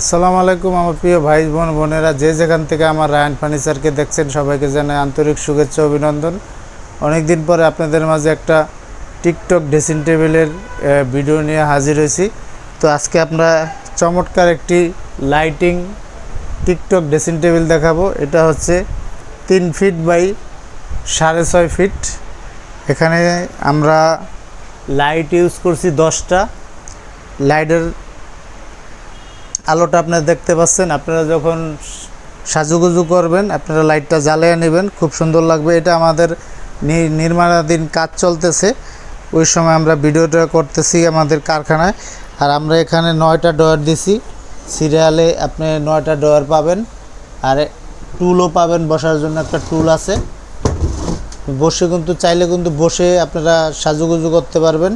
আসসালামু আলাইকুম আমার প্রিয় ভাই, বোন, বোনেরা। যে যেখান থেকে আমার রায়ন ফার্নিচারকে দেখছেন, সবাইকে জানাই আন্তরিক শুভেচ্ছা, অভিনন্দন। অনেক দিন পরে আপনাদের মাঝে একটা টিকটক ড্রেসিং টেবিলের ভিডিও নিয়ে হাজির হয়েছি। তো আজকে আমরা চমৎকার একটি লাইটিং টিকটক ড্রেসিং টেবিল দেখাবো। এটা হচ্ছে তিন ফিট বাই সাড়ে ছয় ফিট। এখানে আমরা লাইট ইউজ করছি দশটা। লাইটের আলোটা আপনারা দেখতে পাচ্ছেন। আপনারা যখন সাজুগুজু করবেন, আপনারা লাইটটা জ্বালিয়ে নেবেন। খুব সুন্দর লাগবে। এটা আমাদের নির্মাণাধীন কাজ চলতেছে। ওই সময় আমরা ভিডিওটা করতেছি আমাদের কারখানায়। আর আমরা এখানে নয়টা ডয়ার দিছি। সিরিয়ালে আপনি নয়টা ডয়ার পাবেন। আর টুলও পাবেন বসার জন্য একটা টুল আছে। বসে কিন্তু, চাইলে কিন্তু বসে আপনারা সাজুগুজু করতে পারবেন।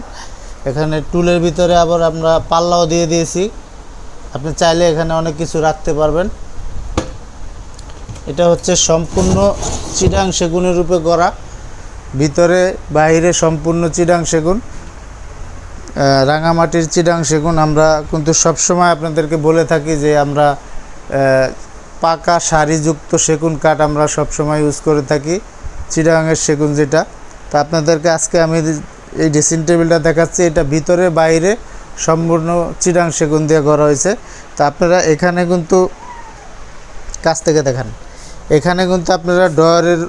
এখানে টুলের ভিতরে আবার আমরা পাল্লাও দিয়ে দিয়েছি। আপনি চাইলে এখানে অনেক কিছু রাখতে পারবেন। এটা হচ্ছে সম্পূর্ণ চিডাং সেগুনের রূপে করা ভিতরে, বাইরে সম্পূর্ণ চিডাং সেগুন। রাঙামাটির চিডাং সেগুন আমরা কিন্তু সবসময় আপনাদেরকে বলে থাকি যে আমরা পাকা সারিযুক্ত সেগুন কাঠ আমরা সবসময় ইউজ করে থাকি চিডাঙের সেগুন যেটা। তা আপনাদেরকে আজকে আমি এই ড্রেসিং টেবিলটা দেখাচ্ছি। এটা ভিতরে, বাইরে সম্পূর্ণ চিডাং সেগুন দিয়ে করা হয়েছে। তা আপনারা এখানে কিন্তু কাছ থেকে দেখান। এখানে কিন্তু আপনারা ডয়ারের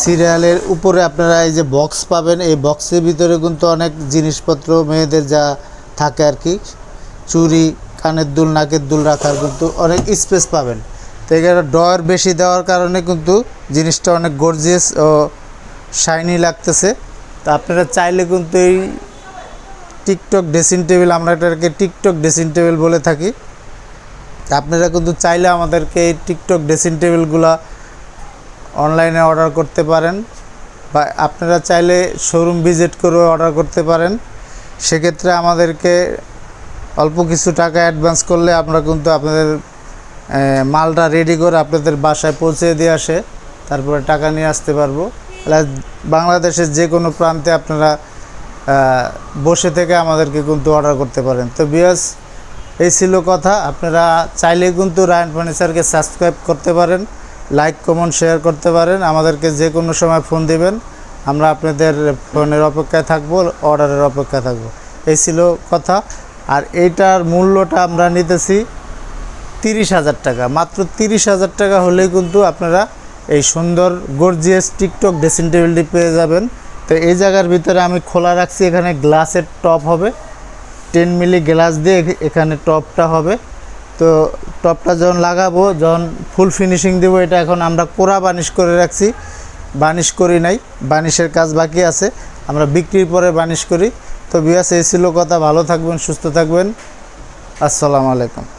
সিরিয়ালের উপরে আপনারা এই যে বক্স পাবেন, এই বক্সের ভিতরে কিন্তু অনেক জিনিসপত্র মেয়েদের যা থাকে আর কি। চুরি, কানের দুল, নাকের দুল রাখার কিন্তু অনেক স্পেস পাবেন। তো এখানে ডয়ার বেশি দেওয়ার কারণে কিন্তু জিনিসটা অনেক গর্জিয়াস ও শাইনি লাগতেছে। তো আপনারা চাইলে কিন্তু এই টিকটক ড্রেসিং টেবিল, আমরা এটাকে টিকটক ড্রেসিং টেবিল বলে থাকি। আপনারা কিন্তু চাইলে আমাদেরকে এই টিকটক ড্রেসিং টেবিলগুলো অনলাইনে অর্ডার করতে পারেন বা আপনারা চাইলে শোরুম ভিজিট করেও অর্ডার করতে পারেন। সেক্ষেত্রে আমাদেরকে অল্প কিছু টাকা অ্যাডভান্স করলে আমরা কিন্তু আপনাদের মালটা রেডি করে আপনাদের বাসায় পৌঁছে দিয়ে আসে। তারপরে টাকা নিয়ে আসতে পারব। বাংলাদেশের যে কোনো প্রান্তে আপনারা বসে থেকে আমাদেরকে কিন্তু অর্ডার করতে পারেন। তো বিয়াস এই ছিল কথা। আপনারা চাইলে কিন্তু রায়ন ফার্নিচারকে সাবস্ক্রাইব করতে পারেন লাইক কমেন্ট শেয়ার করতে পারেন। আমাদেরকে যে কোনো সময় ফোন দিবেন। আমরা আপনাদের ফোনের অপেক্ষায় থাকব অর্ডারের অপেক্ষায় থাকব। এই ছিল কথা। আর এইটার মূল্যটা আমরা নিতেছি তিরিশ হাজার টাকা। মাত্র তিরিশ হাজার টাকা হলেই কিন্তু আপনারা এই সুন্দর গর্জিয়াস টিকটক ড্রেসিং টেবিলটি পেয়ে যাবেন। তো এই জায়গার ভিতরে আমি খোলা রাখছি, এখানে গ্লাসের টপ হবে। টেন মিলি গ্লাস দিয়ে এখানে টপটা হবে। তো টপটা যখন লাগাবো, যখন ফুল ফিনিশিং দেবো, এটা এখন আমরা কোরা বানিশ করে রাখছি। বানিশ করি নাই, বানিশের কাজ বাকি আছে। আমরা বিক্রির পরে বানিশ করি। তো বিয়াস এই ছিল কথা। ভালো থাকবেন, সুস্থ থাকবেন। আসসালামু আলাইকুম।